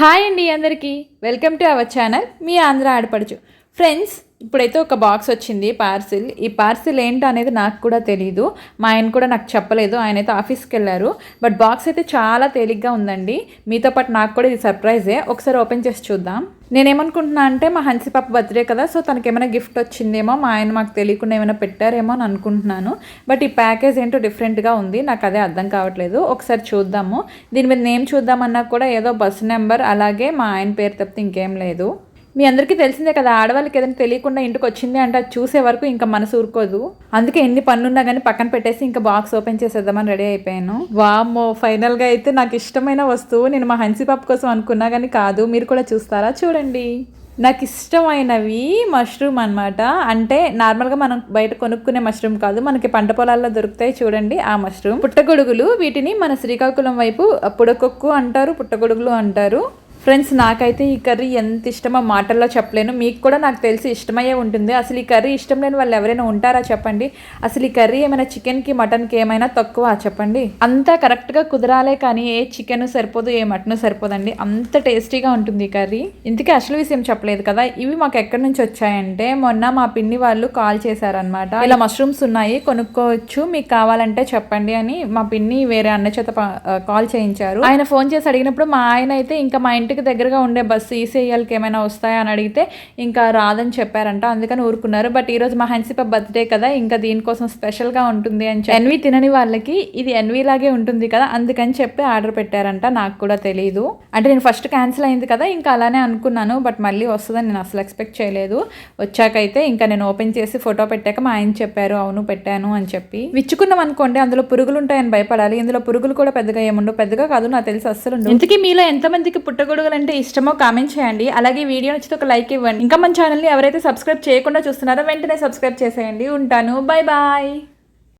Hi అండి అందరికీ. Welcome to our channel. మీ ఆంధ్ర ఆడపడుచు. ఫ్రెండ్స్ ఇప్పుడైతే ఒక బాక్స్ వచ్చింది పార్సిల్ ఈ పార్సిల్ ఏంటో అనేది నాకు కూడా తెలియదు మా ఆయన కూడా నాకు చెప్పలేదు. ఆయన అయితే ఆఫీస్కి వెళ్ళారు. బట్ బాక్స్ అయితే చాలా తేలిగ్గా ఉందండి. మీతో పాటు నాకు కూడా ఇది సర్ప్రైజే ఒకసారి ఓపెన్ చేసి చూద్దాం. నేనేమనుకుంటున్నా అంటే మా హన్సిపాప బర్త్డే కదా సో తనకి ఏమైనా గిఫ్ట్ వచ్చిందేమో మా ఆయన మాకు తెలియకుండా ఏమైనా పెట్టారేమో అని అనుకుంటున్నాను. బట్ ఈ ప్యాకేజ్ ఏంటో డిఫరెంట్గా ఉంది. నాకు అదే అర్థం కావట్లేదు. ఒకసారి చూద్దాము. దీని మీద నేమ్ చూద్దామన్నా కూడా ఏదో బస్ నెంబర్ అలాగే మా ఆయన పేరు తప్పితే ఇంకేం లేదు. మీ అందరికీ తెలిసిందే కదా ఆడవాళ్ళకి ఏదైనా తెలియకుండా ఇంటికి వచ్చింది అంటే అది చూసే వరకు ఇంకా మనసు ఊరుకోదు. అందుకే ఎన్ని పనులున్నా కానీ పక్కన పెట్టేసి ఇంకా బాక్స్ ఓపెన్ చేసేద్దామని రెడీ అయిపోయాను. వామ్మో ఫైనల్గా అయితే నాకు ఇష్టమైన వస్తువు నేను మా హన్సీ పాప కోసం అనుకున్నా కానీ కాదు. మీరు కూడా చూస్తారా? చూడండి. నాకు ఇష్టమైనవి మష్రూమ్ అన్నమాట. అంటే నార్మల్గా మనం బయట కొనుక్కునే మష్రూమ్ కాదు. మనకి పంట పొలాల్లో దొరుకుతాయి చూడండి ఆ మష్రూమ్. పుట్టగొడుగులు వీటిని మన శ్రీకాకుళం వైపు పుడకొక్కు అంటారు పుట్టగొడుగులు అంటారు. ఫ్రెండ్స్ నాకైతే ఈ కర్రీ ఎంత ఇష్టమో మాటల్లో చెప్పలేను. మీకు కూడా నాకు తెలిసి ఇష్టమయ్యే ఉంటుంది. అసలు ఈ కర్రీ ఇష్టం లేని వాళ్ళు ఎవరైనా ఉంటారా చెప్పండి. అసలు ఈ కర్రీ ఏమైనా చికెన్కి మటన్కి ఏమైనా తక్కువ చెప్పండి. అంతా కరెక్ట్గా కుదరాలే కానీ ఏ చికెన్ సరిపోదు ఏ మటన్ సరిపోదండి. అంత టేస్టీగా ఉంటుంది ఈ కర్రీ. ఇంతకీ అసలు విషయం చెప్పలేదు కదా. ఇవి మాకు ఎక్కడి నుంచి వచ్చాయంటే మొన్న మా పిన్ని వాళ్ళు కాల్ చేశారనమాట ఇలా మష్రూమ్స్ ఉన్నాయి కొనుక్కోవచ్చు మీకు కావాలంటే చెప్పండి అని మా పిన్ని వేరే అన్న చేత కాల్ చేయించారు. ఆయన ఫోన్ చేసి అడిగినప్పుడు మా ఆయన అయితే ఇంకా మా ఇంటి ఇంటికి దగ్గరగా ఉండే బస్సు ఈసీఐఎల్కి ఏమైనా వస్తాయా అని అడిగితే ఇంకా రాదని చెప్పారంట అందుకని ఊరుకున్నారు. బట్ ఈ రోజు మా హన్సిప బర్త్డే కదా ఇంకా దీనికోసం స్పెషల్గా ఉంటుంది అని చెప్పి ఎన్వి తినని వాళ్ళకి ఇది ఎన్వి లాగే ఉంటుంది కదా అందుకని చెప్పి ఆర్డర్ పెట్టారంట నాకు కూడా తెలియదు అంటే నేను ఫస్ట్ క్యాన్సిల్ అయింది కదా ఇంకా అలానే అనుకున్నాను బట్ మళ్ళీ వస్తుందని నేను అసలు ఎక్స్పెక్ట్ చేయలేదు. వచ్చాకైతే ఇంకా నేను ఓపెన్ చేసి ఫోటో పెట్టాక మా ఆయన చెప్పారు అవును పెట్టాను అని చెప్పి. విచ్చుకున్నాం అనుకోండి అందులో పురుగులు ఉంటాయని భయపడాలి ఇందులో పురుగులు కూడా పెద్దగా ఏముండవు పెద్దగా కాదు నాకు తెలిసి అస్సలు ఇంతకీ మీలో ఎంతమందికి పుట్టగొడుగులు అంటే ఇష్టమో కామెంట్ చేయండి. అలాగే వీడియో నచ్చితే ఒక లైక్ ఇవ్వండి. ఇంకా మన ఛానల్ని ఎవరైతే సబ్స్క్రైబ్ చేయకుండా చూస్తున్నారో వెంటనే సబ్స్క్రైబ్ చేసేయండి. ఉంటాను. Bye bye